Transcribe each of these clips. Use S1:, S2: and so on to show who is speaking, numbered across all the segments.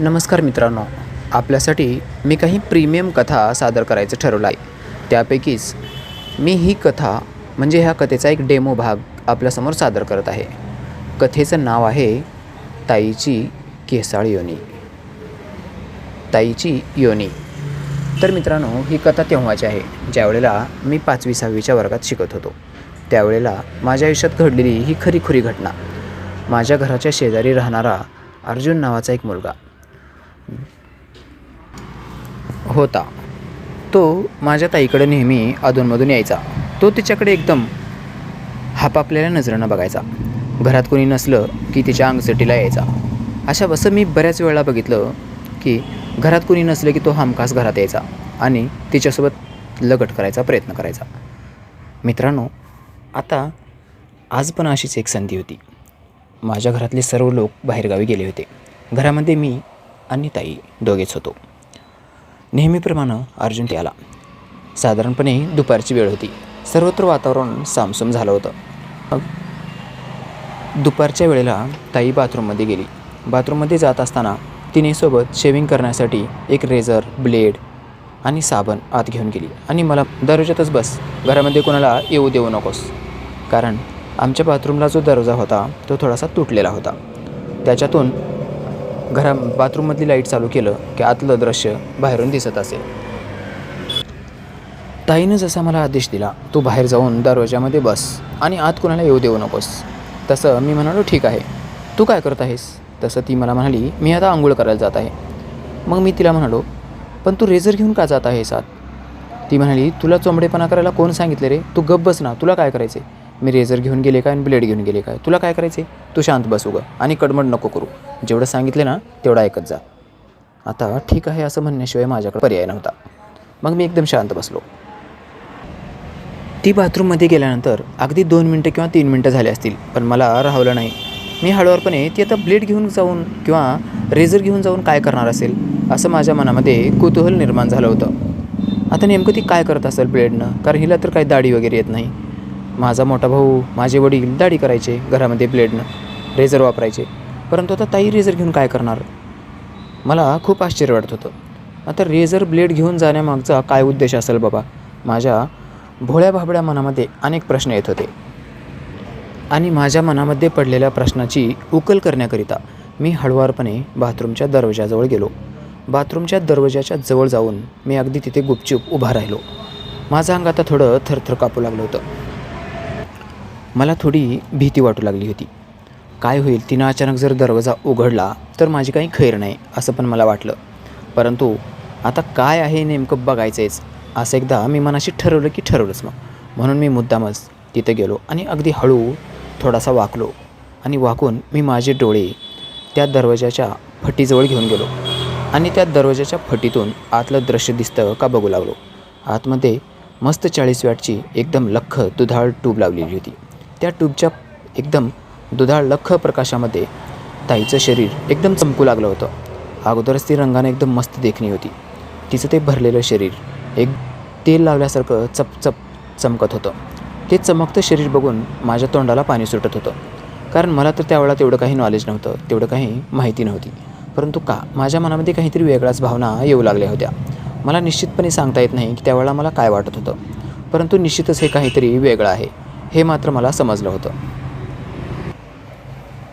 S1: नमस्कार मित्रांनो आपल्यासाठी मी काही प्रीमियम कथा सादर करायचं ठरवलं आहे त्यापैकीच मी ही कथा म्हणजे ह्या कथेचा एक डेमो भाग आपल्यासमोर सादर करत आहे. कथेचं नाव आहे ताईची केसाळ योनी. ताईची योनी. तर मित्रांनो ही कथा तेव्हाची आहे ज्यावेळेला मी पाचवी सहावीच्या वर्गात शिकत होतो. त्यावेळेला माझ्या आयुष्यात घडलेली ही खरीखुरी घटना. माझ्या घराच्या शेजारी राहणारा अर्जुन नावाचा एक मुलगा. होता. तो माझ्या ताईकडे नेहमी अधूनमधून यायचा. तो तिच्याकडे एकदम हापापलेल्या नजरेनं बघायचा. घरात कोणी नसलं की तिच्या अंगसटीला यायचा. अशा असं मी बऱ्याच वेळा बघितलं की घरात कोणी नसलं की तो हमखास घरात यायचा आणि तिच्यासोबत लगट करायचा प्रयत्न करायचा. मित्रांनो आता आज पण अशीच एक संधी होती. माझ्या घरातले सर्व लोक बाहेरगावी गेले होते. घरामध्ये मी आणि ताई दोघेच होतो. नेहमीप्रमाणे अर्जुन ते आला साधारणपणे दुपारची वेळ होती. सर्वत्र वातावरण सामसूम झालं होतं. मग दुपारच्या वेळेला ताई बाथरूममध्ये गेली. बाथरूममध्ये जात असताना तिने सोबत शेविंग करण्यासाठी एक रेझर ब्लेड आणि साबण आत घेऊन गेली. आणि मला दरवाजातच बस. घरामध्ये कोणाला येऊ देऊ नकोस. कारण आमच्या बाथरूमला जो दरवाजा होता तो थोडासा तुटलेला होता. त्याच्यातून घरा बाथरूममधली लाइट चालू केलं की आतलं दृश्य बाहेरून दिसत असेल. ताईनं जसा मला आदेश दिला तू बाहेर जाऊन दरवाजामध्ये बस आणि आत कोणाला येऊ देऊ नकोस. तसं मी म्हणालो ठीक आहे. तू काय करत आहेस? तसं ती मला म्हणाली मी आता आंघोळ करायला जात आहे. मग मी तिला म्हणालो पण तू रेझर घेऊन का जात आहेस आत? ती म्हणाली तुला चोंबडेपणा करायला कोण सांगितले रे? तू गप बस ना तुला काय करायचे मी रेझर घेऊन गेले काय आणि ब्लेड घेऊन गेले काय? तुला काय करायचे तू शांत बस गं आणि कडमड नको करू. जेवढं सांगितले ना तेवढं ऐकत जा. आता ठीक आहे असं म्हणण्याशिवाय माझ्याकडे पर्याय नव्हता. मग मी एकदम शांत बसलो. ती बाथरूममध्ये गेल्यानंतर अगदी दोन मिनटं किंवा तीन मिनटं झाले असतील पण मला राहवलं नाही. मी हळूवारपणे ती आता ब्लेड घेऊन जाऊन किंवा रेझर घेऊन जाऊन काय करणार असेल असं माझ्या मनामध्ये कुतूहल निर्माण झालं होतं. आता नेमकं ती काय करत असेल ब्लेडनं कारण हिला तर काही दाढी वगैरे येत नाही. माझा मोठा भाऊ माझे वडील दाढी करायचे घरामध्ये ब्लेडनं रेझर वापरायचे. परंतु आता ताई रेझर घेऊन काय करणार? मला खूप आश्चर्य वाटत होतं. आता रेझर ब्लेड घेऊन जाण्यामागचा काय उद्देश असेल बाबा? माझ्या भोळ्या भाबड्या मनामध्ये अनेक प्रश्न येत होते. आणि माझ्या मनामध्ये पडलेल्या प्रश्नाची उकल करण्याकरिता मी हळुवारपणे बाथरूमच्या दरवाजाजवळ गेलो. बाथरूमच्या दरवाजाच्या जवळ जाऊन मी अगदी तिथे गुपचूप उभा राहिलो. माझं अंग आता थोडं थरथर कापू लागलं होतं. मला थोडी भीती वाटू लागली होती. काय होईल तिनं अचानक जर दरवाजा उघडला तर माझी काही खैर नाही असं पण मला वाटलं. परंतु आता काय आहे नेमकं बघायचंच असं एकदा मी मनाशी ठरवलं की ठरवलंच मग. म्हणून मी मुद्दामच तिथं गेलो आणि अगदी हळू थोडासा वाकलो आणि वाकून मी माझे डोळे त्या दरवाजाच्या फटीजवळ घेऊन गेलो आणि त्या दरवाजाच्या फटीतून आतलं दृश्य दिसतं का बघू लागलो. आतमध्ये मस्त चाळीस वॅटची एकदम लख्ख दुधाळ ट्यूब लावलेली होती. त्या ट्यूबच्या एकदम दुधाळ लख्ख प्रकाशामध्ये ताईचं शरीर एकदम चमकू लागलं होतं. अगोदरच ती रंगाने एकदम मस्त देखणी होती. तिचं ते भरलेलं शरीर एक तेल लावल्यासारखं चपचप चमकत होतं. ते चमकतं शरीर बघून माझ्या तोंडाला पाणी सुटत होतं. कारण मला तर त्यावेळेला तेवढं काही नॉलेज नव्हतं तेवढं काही माहिती नव्हती. परंतु का माझ्या मनामध्ये काहीतरी वेगळ्याच भावना येऊ लागल्या होत्या. मला निश्चितपणे सांगता येत नाही की त्यावेळेला मला काय वाटत होतं. परंतु निश्चितच हे काहीतरी वेगळं आहे. हे मात्र मला समजलं होतं.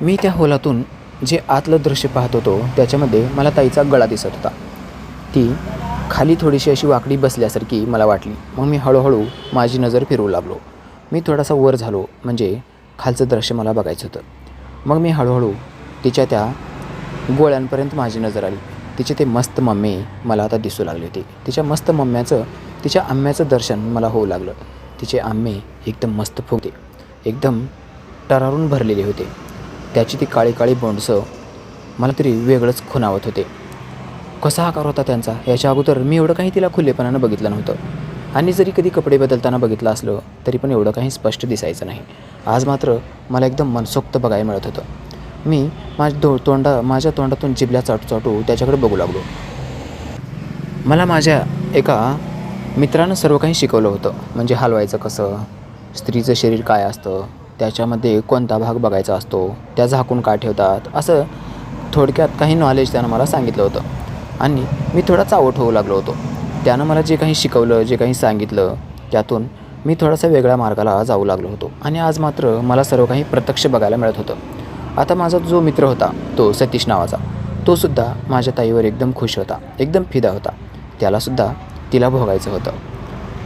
S1: मी त्या होलातून जे आतलं दृश्य पाहत होतो त्याच्यामध्ये मला ताईचा गळा दिसत होता. ती खाली थोडीशी अशी वाकडी बसल्यासारखी मला वाटली. मग मी हळूहळू माझी नजर फिरवू लागलो. मी थोडासा वर झालो म्हणजे खालचं दृश्य मला बघायचं होतं. मग मी हळूहळू तिच्या त्या गोळ्यांपर्यंत माझी नजर आली. तिचे ते मस्त मम्मी मला आता दिसू लागले होते. तिच्या मस्त मम्म्याचं तिच्या आंब्याचं दर्शन मला होऊ लागलं. तिचे आंबे एकदम मस्त फुगते एकदम टरारून भरलेले होते. त्याची ती काळी काळी बोंडसं मला तरी वेगळंच खुणावत होते. कसा आकार होता त्यांचा? याच्या अगोदर मी एवढं काही तिला खुलेपणानं बघितलं नव्हतं. आणि जरी कधी कपडे बदलताना बघितलं असलं तरी पण एवढं काही स्पष्ट दिसायचं नाही. आज मात्र मला एकदम मनसोक्त बघायला मिळत होतं. मी माझ्या दो तोंडा माझ्या तोंडातून जिबल्या चाटू चाटू त्याच्याकडे बघू लागलो. मला माझ्या एका मित्रानं सर्व काही शिकवलं होतं. म्हणजे हलवायचं कसं? स्त्रीचं शरीर काय असतं? त्याच्यामध्ये कोणता भाग बघायचा असतो? त्या झाकून का ठेवतात? असं थोडक्यात काही नॉलेज त्यानं मला सांगितलं होतं. आणि मी थोडा चावट होऊ लागलो होतो. त्यानं मला जे काही शिकवलं जे काही सांगितलं त्यातून मी थोडासा वेगळ्या मार्गाला जाऊ लागलो होतो. आणि आज मात्र मला सर्व काही प्रत्यक्ष बघायला मिळत होतं. आता माझा जो मित्र होता तो सतीश नावाचा तो सुद्धा माझ्या ताईवर एकदम खुश होता. एकदम फिदा होता. त्यालासुद्धा तिला भोगायचं होतं.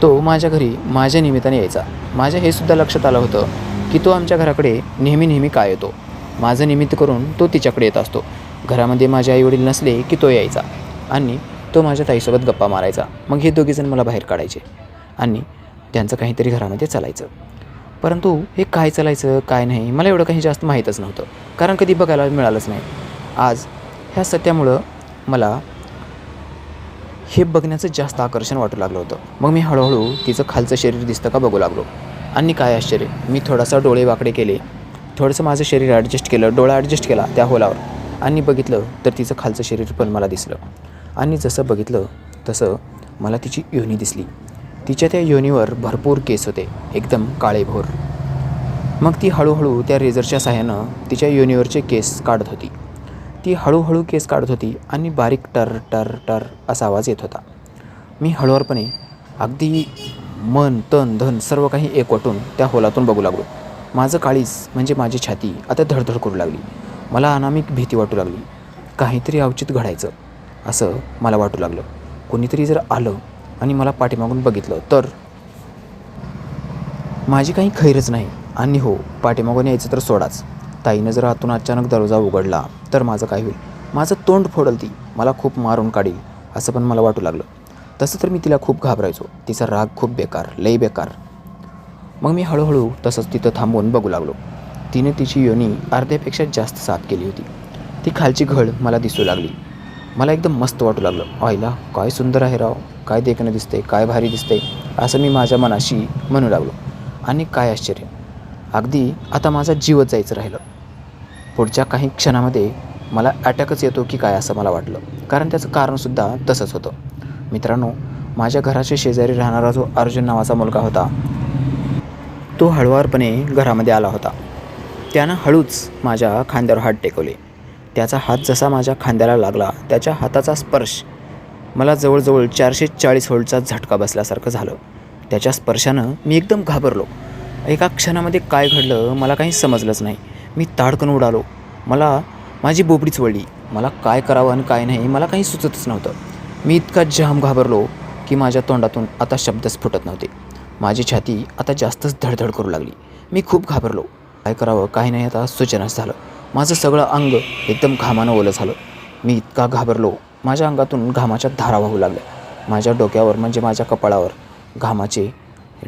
S1: तो माझ्या घरी माझ्या निमित्ताने यायचा. माझ्या हे सुद्धा लक्षात आलं होतं की तो आमच्या घराकडे नेहमी नेहमी काय येतो? माझं निमित्त करून तो तिच्याकडे येत असतो. घरामध्ये माझे आईवडील नसले की तो यायचा आणि तो माझ्या ताईसोबत गप्पा मारायचा. मग हे दोघीजण मला बाहेर काढायचे आणि त्यांचं काहीतरी घरामध्ये चालायचं. परंतु हे काय चालायचं काय नाही मला एवढं काही जास्त माहीतच नव्हतं. कारण कधी बघायला मिळालंच नाही. आज ह्या सत्यामुळं मला हे बघण्याचं जास्त आकर्षण वाटू लागलं होतं. मग मी हळूहळू तिचं खालचं शरीर दिसतं का बघू लागलो. आणि काय आश्चर्य मी थोडासा डोळे वाकडे केले. थोडंसं माझं शरीर ॲडजस्ट केलं डोळा ॲडजस्ट केला त्या होलावर. आणि बघितलं तर तिचं खालचं शरीर पण मला दिसलं. आणि जसं बघितलं तसं मला तिची योनी दिसली. तिच्या त्या योनीवर भरपूर केस होते एकदम काळेभोर. मग ती हळूहळू त्या रेझरच्या साह्यानं तिच्या योनीवरचे केस काढत होती. ती हळूहळू केस काढत होती आणि बारीक टर टर टर असा आवाज येत होता. मी हळूवारपणे अगदी मन तन धन सर्व काही एकवटून त्या होलातून बघू लागलो. माझं काळीज म्हणजे माझी छाती आता धडधड करू लागली. मला अनामिक भीती वाटू लागली. काहीतरी अवचित घडायचं असं मला वाटू लागलं. कोणीतरी जर आलं आणि मला पाठीमागून बघितलं तर? माझी काही खैरच नाही. आणि हो पाठीमागून यायचं तर सोडाच. ताईनं जर आतून अचानक दरवाजा उघडला तर माझं काय होईल? माझं तोंड फोडल ती मला खूप मारून काढील असं पण मला वाटू लागलं. तसं तर मी तिला खूप घाबरायचो. तिचा राग खूप बेकार लई बेकार. मग मी हळूहळू तसंच तिथं थांबून बघू लागलो. तिने तिची योनी अर्ध्यापेक्षा जास्त साफ केली होती. ती खालची घड मला दिसू लागली. मला एकदम मस्त वाटू लागलं. आईला काय सुंदर आहे राव. काय देखणं दिसते काय भारी दिसते असं मी माझ्या मनाशी म्हणू लागलो. आणि काय आश्चर्य. अगदी आता माझा जीवच जायचं राहिलं. पुढच्या काही क्षणामध्ये मला अटॅकच येतो की काय असं मला वाटलं. कारण त्याचं कारणसुद्धा तसंच होतं. मित्रांनो माझ्या घराच्या शेजारी राहणारा जो अर्जुन नावाचा मुलगा होता तो हळुवारपणे घरामध्ये आला होता. त्यानं हळूच माझ्या खांद्यावर हात टेकवले. त्याचा हात जसा माझ्या खांद्याला लागला त्याच्या हाताचा स्पर्श मला जवळजवळ चारशे चाळीस होल्टचा झटका बसल्यासारखं झालं. त्याच्या स्पर्शानं मी एकदम घाबरलो. एका क्षणामध्ये काय घडलं मला काही समजलंच नाही. मी ताडकन उडालो. मला माझी बोबडीच वळली. मला काय करावं आणि काय नाही मला काही सुचतच नव्हतं. मी इतका जाम घाबरलो की माझ्या तोंडातून आता शब्दच फुटत नव्हते. माझी छाती आता जास्तच धडधड करू लागली. मी खूप घाबरलो. काय करावं काय नाही आता सूचनाच झालं. माझं सगळं अंग एकदम घामानं ओलं झालं. मी इतका घाबरलो. माझ्या अंगातून घामाच्या धारा वाहू लागल्या. माझ्या डोक्यावर म्हणजे माझ्या कपाळावर घामाचे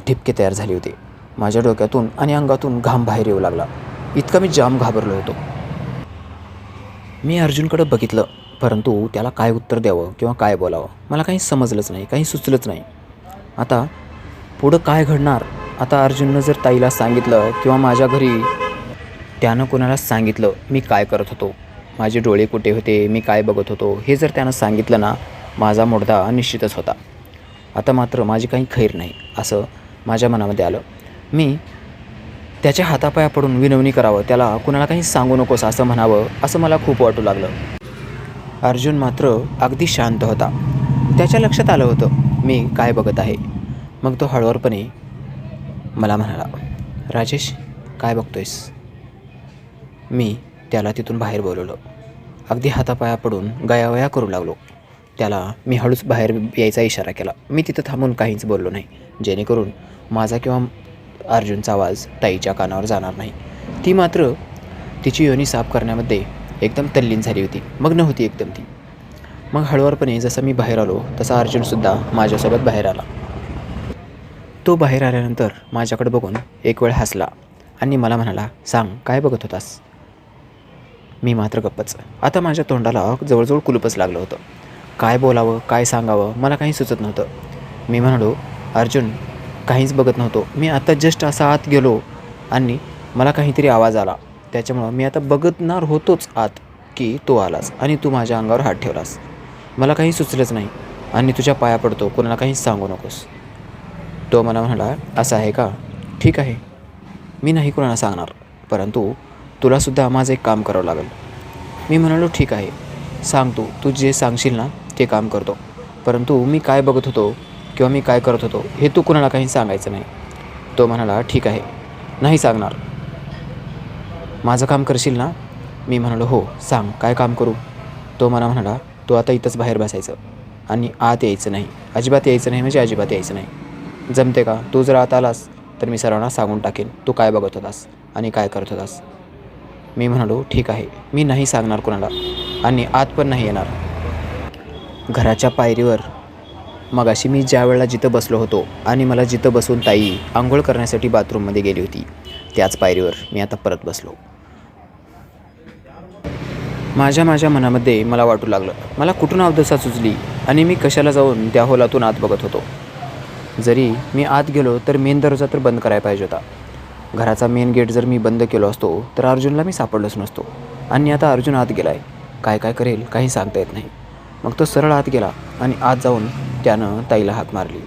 S1: ठिपके तयार झाले होते. माझ्या डोक्यातून आणि अंगातून घाम बाहेर येऊ लागला. इतका मी जाम घाबरलो होतो. मी अर्जुनकडं बघितलं परंतु त्याला काय उत्तर द्यावं किंवा काय बोलावं मला काही समजलंच नाही काही सुचलंच नाही. आता पुढं काय घडणार? आता अर्जुननं जर ताईला सांगितलं किंवा माझ्या घरी त्यानं कोणाला सांगितलं मी काय करत होतो? माझे डोळे कुठे होते? मी काय बघत होतो? हे जर त्यानं सांगितलं ना माझा मुडदा निश्चितच होता. आता मात्र माझी काही खैर नाही असं माझ्या मनामध्ये आलं. मी त्याच्या हातापाया पडून विनवणी करावं त्याला कुणाला काही सांगू नकोस असं म्हणावं असं मला खूप वाटू लागलं. अर्जुन मात्र अगदी शांत होता. त्याच्या लक्षात आलं होतं मी काय बघत आहे. मग तो हळुवारपणे मला म्हणाला राजेश काय बघतोयस? मी त्याला तिथून बाहेर बोलवलं. अगदी हातापाया पडून गयावया करू लागलो. त्याला मी हळूच बाहेर यायचा इशारा केला. मी तिथं थांबून काहीच बोललो नाही. जेणेकरून माझा किंवा अर्जुनचा आवाज ताईच्या कानावर जाणार नाही. ती मात्र तिची योनी साफ करण्यामध्ये एकदम तल्लीन झाली होती. मग नव्हती एकदम ती. मग हळूवारपणे जसं मी बाहेर आलो तसा अर्जुनसुद्धा माझ्यासोबत बाहेर आला. तो बाहेर आल्यानंतर माझ्याकडे बघून एक वेळ हसला आणि मला म्हणाला सांग काय बघत होतास? मी मात्र गप्पच. आता माझ्या तोंडाला जवळजवळ कुलूपच लागलं होतं. काय बोलावं काय सांगावं मला काही सुचत नव्हतं. मी म्हणालो अर्जुन काहीच बघत नव्हतो. मी आता जस्ट असा आत गेलो आणि मला काहीतरी आवाज आला. त्याच्यामुळं मी आता बघतणार होतोच आत की तो आलास आणि तू माझ्या अंगावर हात ठेवलास. मला काही सुचलंच नाही आणि तुझ्या पाया पडतो. कोणाला काहीच सांगू नकोस. तो मला म्हणाला असं आहे का? ठीक आहे. मी नाही कोणाला सांगणार. परंतु तुलासुद्धा माझं एक काम करावं लागेल. मी म्हणालो ठीक आहे. सांग तू. तू जे सांगशील ना ते काम करतो. परंतु मी काय बघत होतो किंवा मी काय करत होतो हे तू कुणाला काही सांगायचं नाही. तो म्हणाला ठीक आहे. नाही सांगणार. माझं काम करशील ना? मी म्हणालो हो सांग काय काम करू? तो मला म्हणाला तू आता इथंच बाहेर बसायचं आणि आत यायचं नाही. अजिबात यायचं नाही म्हणजे अजिबात यायचं नाही. जमते का? तू जर आत आलास तर मी सर्वांना सांगून टाकेन. तू काय बघत होतास आणि काय करत होतास? मी म्हणालो ठीक आहे. मी नाही सांगणार कोणाला आणि आत पण नाही येणार. घराच्या पायरीवर मगाशी मी ज्या वेळेला जिथं बसलो होतो आणि मला जिथं बसून ताई आंघोळ करण्यासाठी बाथरूममध्ये गेली होती त्याच पायरीवर मी आता परत बसलो. माझ्या माझ्या मनामध्ये मला वाटू लागलं मला कुठून अवदसा सुचली आणि मी कशाला जाऊन त्या होलातून आत बघत होतो? जरी मी आत गेलो तर मेन दरवाजा तर बंद करायला पाहिजे होता. घराचा मेन गेट जर मी बंद केलो असतो तर अर्जुनला मी सापडलोच नसतो. आणि आता अर्जुन आत गेला आहे काय काय करेल काही सांगता येत नाही. मग तो सरळ आत गेला आणि आत जाऊन त्यानं ताईला हाक मारली.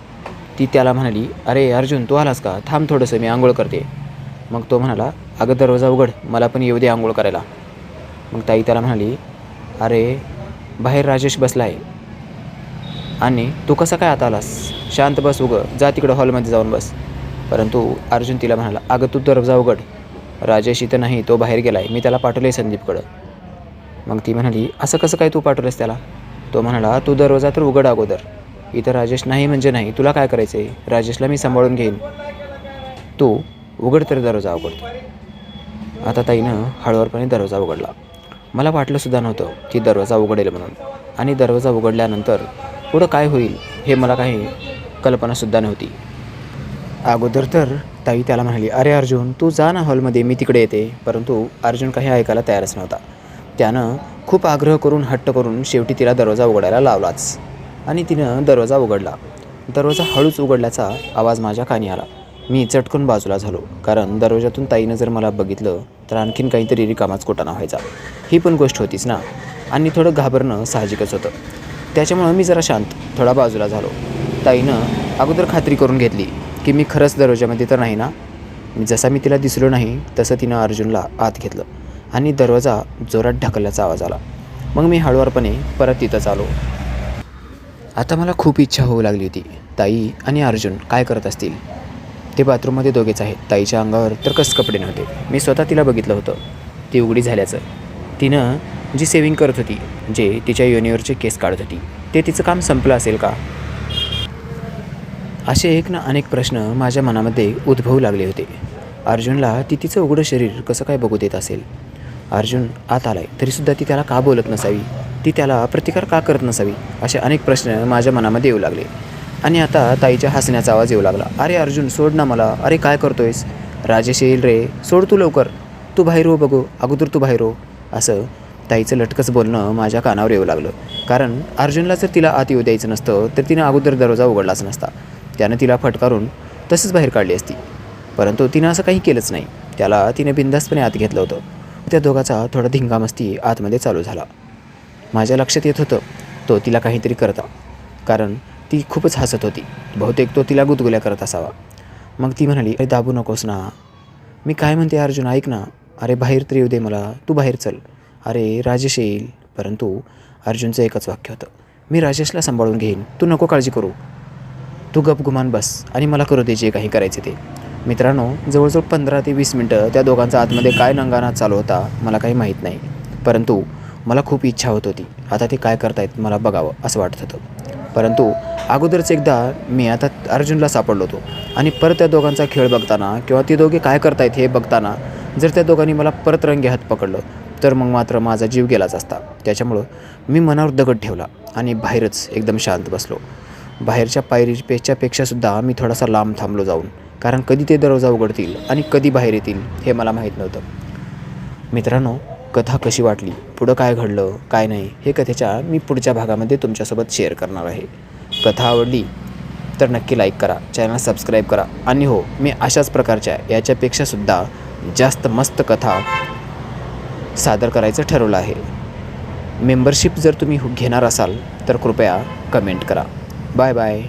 S1: ती त्याला म्हणाली अरे अर्जुन तू आलास का? थांब थोडंसं मी आंघोळ करते. मग तो म्हणाला अगं दरवाजा उघड मला पण येऊ दे आंघोळ करायला. मग ताई त्याला म्हणाली अरे बाहेर राजेश बसला आहे आणि तू कसा काय आता आलास? शांत बस उगं जा तिकडं हॉलमध्ये जाऊन बस. परंतु अर्जुन तिला म्हणाला अगं तू दरवाजा उघड. राजेश इथं नाही तो बाहेर गेला आहे मी त्याला पाठवलं आहे संदीपकडं. मग ती म्हणाली असं कसं काय तू पाठवलंस त्याला? तो म्हणाला तू दरवाजा तर उघड अगोदर. इथं राजेश नाही म्हणजे नाही. तुला काय करायचं आहे राजेशला मी सांभाळून घेईन. तू उघड तर दरवाजा उघड. आता ताईनं हळूवारपणे दरवाजा उघडला. मला वाटलंसुद्धा नव्हतं की दरवाजा उघडेल म्हणून. आणि दरवाजा उघडल्यानंतर पुढं काय होईल हे मला काही कल्पनासुद्धा नव्हती. अगोदर तर ताई त्याला म्हणाली अरे अर्जुन तू जा ना हॉलमध्ये मी तिकडे येते. परंतु अर्जुन काही ऐकायला तयारच नव्हता. त्यानं खूप आग्रह करून हट्ट करून शेवटी तिला दरवाजा उघडायला लावलाच. आणि तिनं दरवाजा उघडला. दरवाजा हळूच उघडल्याचा आवाज माझ्या कानी आला. मी चटकन बाजूला झालो कारण दरवाजातून ताईनं जर मला बघितलं तर आणखीन काहीतरी रिकामाच कोटाना व्हायचा. ही पण गोष्ट होतीच ना? आणि थोडं घाबरणं साहजिकच होतं. त्याच्यामुळं मी जरा शांत थोडा बाजूला झालो. ताईनं अगोदर खात्री करून घेतली की मी खरंच दरवाजामध्ये तर नाही ना? जसा मी तिला दिसलो नाही तसं तिनं अर्जुनला आत घेतलं आणि दरवाजा जोरात ढकलल्याचा आवाज आला. मग मी हळूवारपणे परत तिथंच आलो आता मला खूप इच्छा होऊ लागली होती. ताई आणि अर्जुन काय करत असतील? ते बाथरूममध्ये दोघेच आहेत. ताईच्या अंगावर तर कस कपडे नव्हते. मी स्वतः तिला बघितलं होतं. ती उघडी झाल्याचं. तिनं जी सेविंग करत होती जे तिच्या योनीवरचे केस काढत होती ते तिचं काम संपलं असेल का? असे एक ना अनेक प्रश्न माझ्या मनामध्ये उद्भवू लागले होते. अर्जुनला ती तिचं उघडं शरीर कसं काय बघू देत असेल? अर्जुन आत आलाय. तरीसुद्धा ती त्याला का बोलत नसावी? ती त्याला प्रतिकार का करत नसावी? असे अनेक प्रश्न माझ्या मनामध्ये येऊ लागले. आणि आता ताईच्या हसण्याचा आवाज येऊ लागला. अरे अर्जुन सोड ना मला. अरे काय करतोयस? राजेश येईल रे. सोड तू लवकर. तू बाहेर हो बघू. अगोदर तू बाहेर हो. असं ताईचं लटकच बोलणं माझ्या कानावर येऊ लागलं. कारण अर्जुनला जर तिला आत येऊ द्यायचं नसतं तर तिनं अगोदर दरवाजा उघडलाच नसता. त्यानं तिला फटकारून तसंच बाहेर काढली असती. परंतु तिनं असं काही केलंच नाही. त्याला तिने बिंदास्तपणे आत घेतलं होतं. त्या दोघाचा थोडा धिंगामस्ती आतमध्ये चालू झाला. माझ्या लक्षात येत होतं तो तिला काहीतरी करता. कारण ती खूपच हसत होती. बहुतेक तो तिला गुदगुल्या करत असावा. मग ती म्हणाली अरे दाबू नकोस ना. मी काय म्हणते अर्जुन ऐक ना. अरे बाहेर तर येऊ दे मला. तू बाहेर चल. अरे राजेश येईल. परंतु अर्जुनचं एकच वाक्य होतं मी राजेशला सांभाळून घेईन. तू नको काळजी करू. तू गपगुमान बस आणि मला करू दे जे काही करायचे ते. मित्रांनो जवळजवळ पंधरा ते वीस मिनटं त्या दोघांचा आतमध्ये काय नंगाना चालू होता मला काही माहीत नाही. परंतु मला खूप इच्छा होत होती. आता ते काय करतायत मला बघावं असं वाटत होतं. परंतु अगोदरच एकदा मी आता अर्जुनला सापडलो होतो. आणि परत त्या दोघांचा खेळ बघताना किंवा ते दोघे काय करतायत हे बघताना जर त्या दोघांनी मला परत रंगे हात पकडलं तर मग मात्र माझा जीव गेलाच असता. त्याच्यामुळं मी मनावर दगड ठेवला आणि बाहेरच एकदम शांत बसलो. बाहेरच्या पायरी पेच्यापेक्षासुद्धा मी थोडासा लांब थांबलो जाऊन कारण कधी ते दरवाजा उघडतील आणि कधी बाहेर येतील हे मला माहीत नव्हतं. मित्रांनो कथा कशी वाटली? पुढं काय घडलं? काय नाही? हे कथेच्या मी पुढच्या भागामध्ये तुमच्यासोबत शेअर करणार आहे. कथा आवडली तर नक्की लाईक करा. चॅनल सबस्क्राईब करा. आणि हो मी अशाच प्रकारच्या याच्यापेक्षासुद्धा जास्त मस्त कथा सादर करायचं ठरवलं आहे. मेंबरशिप जर तुम्ही घेणार असाल तर कृपया कमेंट करा. Bye bye